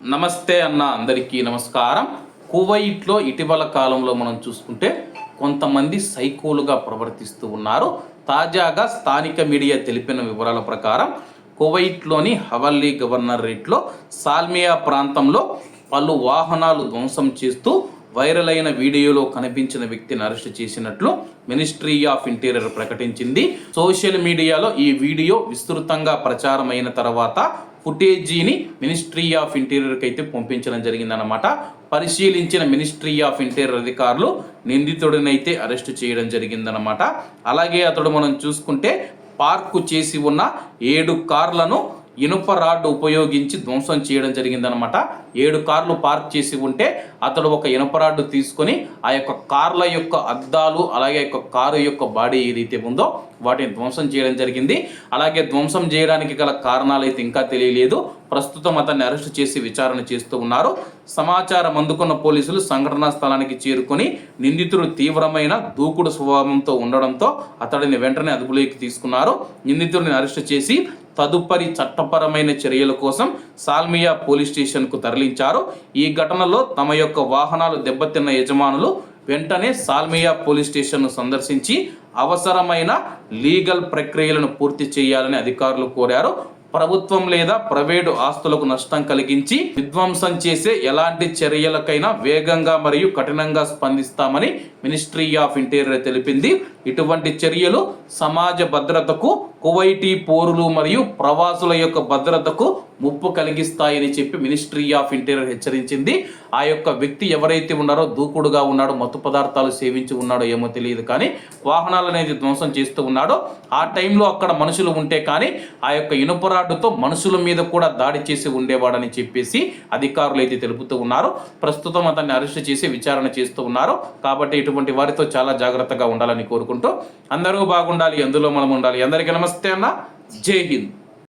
నమస్తే అన్న అందరికీ నమస్కారం. కువైట్లో ఇటీవల కాలంలో మనం చూసుకుంటే కొంతమంది సైకోలుగా ప్రవర్తిస్తూ ఉన్నారు. తాజాగా స్థానిక మీడియా తెలిపిన వివరాల ప్రకారం కువైట్లోని హవల్లీ గవర్నరేట్లో సాల్మియా ప్రాంతంలో పలు వాహనాలు ధ్వంసం చేస్తూ వైరల్ అయిన వీడియోలో కనిపించిన వ్యక్తిని అరెస్ట్ చేసినట్లు మినిస్ట్రీ ఆఫ్ ఇంటీరియర్ ప్రకటించింది. సోషల్ మీడియాలో ఈ వీడియో విస్తృతంగా ప్రచారమైన తర్వాత ఫుటేజీని మినిస్ట్రీ ఆఫ్ ఇంటీరియర్కి అయితే పంపించడం జరిగిందనమాట పరిశీలించిన మినిస్ట్రీ ఆఫ్ ఇంటీరియర్ అధికారులు నిందితుడినైతే అరెస్ట్ చేయడం జరిగిందనమాట అలాగే అతడు మనం చూసుకుంటే పార్కు చేసి ఉన్న ఏడు కార్లను ఇనుప రాడ్ ఉపయోగించి ధ్వంసం చేయడం జరిగిందనమాట ఏడు కార్లు పార్క్ చేసి ఉంటే అతడు ఒక ఇనుప రాడ్డు తీసుకొని ఆ యొక్క కార్ల యొక్క అద్దాలు అలాగే యొక్క కారు యొక్క బాడీ ఏదైతే ఉందో వాటిని ధ్వంసం చేయడం జరిగింది. అలాగే ధ్వంసం చేయడానికి గల కారణాలు అయితే ఇంకా తెలియలేదు. ప్రస్తుతం అతన్ని అరెస్ట్ చేసి విచారణ చేస్తూ ఉన్నారు. సమాచారం అందుకున్న పోలీసులు సంఘటనా స్థలానికి చేరుకొని నిందితుడు తీవ్రమైన దూకుడు స్వభావంతో ఉండడంతో అతడిని వెంటనే అదుపులోకి తీసుకున్నారు. నిందితుడిని అరెస్ట్ చేసి తదుపరి చట్టపరమైన చర్యల కోసం సాల్మియా పోలీస్ స్టేషన్కు తరలించారు. ఈ ఘటనలో తమ యొక్క వాహనాలు దెబ్బతిన్న యజమానులు వెంటనే సాల్మియా పోలీస్ స్టేషన్ను సందర్శించి అవసరమైన లీగల్ ప్రక్రియలను పూర్తి చేయాలని అధికారులు కోరారు. ప్రభుత్వం లేదా ప్రైవేటు ఆస్తులకు నష్టం కలిగించి విధ్వంసం చేసే ఎలాంటి చర్యలకైనా వేగంగా మరియు కఠినంగా స్పందిస్తామని మినిస్ట్రీ ఆఫ్ ఇంటీరియర్ తెలిపింది. ఇటువంటి చర్యలు సమాజ భద్రతకు కువైటీ పోరులు మరియు ప్రవాసుల యొక్క భద్రతకు ముప్పు కలిగిస్తాయని చెప్పి మినిస్ట్రీ ఆఫ్ ఇంటీరియర్ హెచ్చరించింది. ఆ యొక్క వ్యక్తి ఎవరైతే ఉన్నారో దూకుడుగా ఉన్నాడో మత్తు పదార్థాలు సేవించి ఉన్నాడో ఏమో తెలియదు కానీ వాహనాలు అనేది ధ్వంసం చేస్తూ ఉన్నాడో ఆ టైంలో అక్కడ మనుషులు ఉంటే కానీ ఆ యొక్క ఇనుప రాడ్డుతో మనుషుల మీద కూడా దాడి చేసి ఉండేవాడని చెప్పేసి అధికారులు అయితే తెలుపుతూ ఉన్నారు. ప్రస్తుతం అతన్ని అరెస్ట్ చేసి విచారణ చేస్తూ ఉన్నారు. కాబట్టి ఇటువంటి వారితో చాలా జాగ్రత్తగా ఉండాలని కోరుకుంటూ అందరూ బాగుండాలి అందులో మనం ఉండాలి. అందరికీ నమస్తే అన్న. జై హింద్.